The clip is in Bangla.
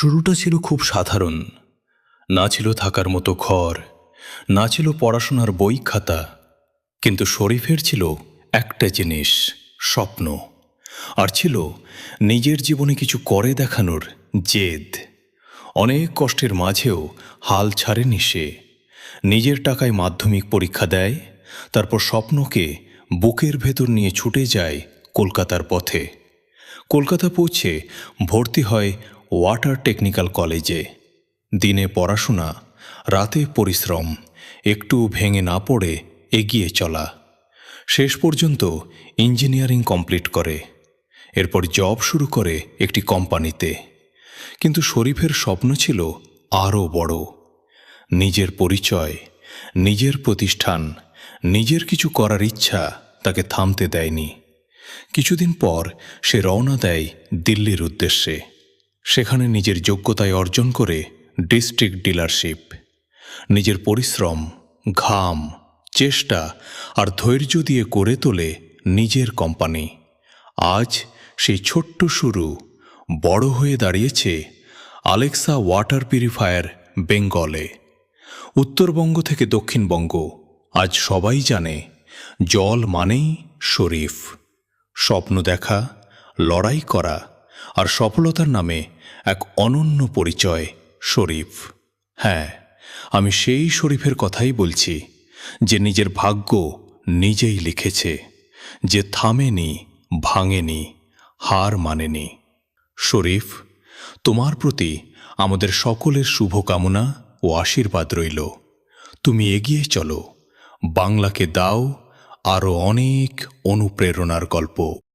শুরুটা ছিল খুব সাধারণ। না ছিল থাকার মতো ঘর, না ছিল পড়াশোনার বই খাতা, কিন্তু শরীফের ছিল একটা জিনিস, স্বপ্ন। আর ছিল নিজের জীবনে কিছু করে দেখানোর জেদ। অনেক কষ্টের মাঝেও হাল ছাড়েনি সে। নিজের টাকায় মাধ্যমিক পরীক্ষা দেয়, তারপর স্বপ্নকে বুকের ভেতর নিয়ে ছুটে যায় কলকাতার পথে। কলকাতা পৌঁছে ভর্তি হয় ওয়াটার টেকনিক্যাল কলেজে। দিনে পড়াশোনা, রাতে পরিশ্রম, একটু ভেঙে না পড়ে এগিয়ে চলা। শেষ পর্যন্ত ইঞ্জিনিয়ারিং কমপ্লিট করে। এরপর জব শুরু করে একটি কোম্পানিতে। কিন্তু শরীফের স্বপ্ন ছিল আরও বড়। নিজের পরিচয়, নিজের প্রতিষ্ঠান, নিজের কিছু করার ইচ্ছা তাকে থামতে দেয়নি। কিছুদিন পর সে রওনা দেয় দিল্লির উদ্দেশ্যে। সেখানে নিজের যোগ্যতায় অর্জন করে ডিস্ট্রিক্ট ডিলারশিপ। নিজের পরিশ্রম, ঘাম, চেষ্টা আর ধৈর্য দিয়ে করে তোলে নিজের কোম্পানি। আজ সেই ছোট্ট শুরু, বড় হয়ে দাঁড়িয়েছে আলেক্সা ওয়াটার পিউরিফায়ার বেঙ্গলে। উত্তরবঙ্গ থেকে দক্ষিণবঙ্গ, আজ সবাই জানে, জল মানেই শরীফ। স্বপ্ন দেখা, লড়াই করা আর সফলতার নামে এক অনন্য পরিচয়, শরীফ। হ্যাঁ আমি সেই শরীফের কথাই বলছি, যে নিজের ভাগ্য নিজেই লিখেছে, যে থামেনি, ভাঙেনি, হার মানেনি। শরীফ, তোমার প্রতি আমাদের সকলের শুভকামনা ও আশীর্বাদ রইল। তুমি এগিয়ে চলো, বাংলাকে দাও আরও অনেক অনুপ্রেরণার গল্প।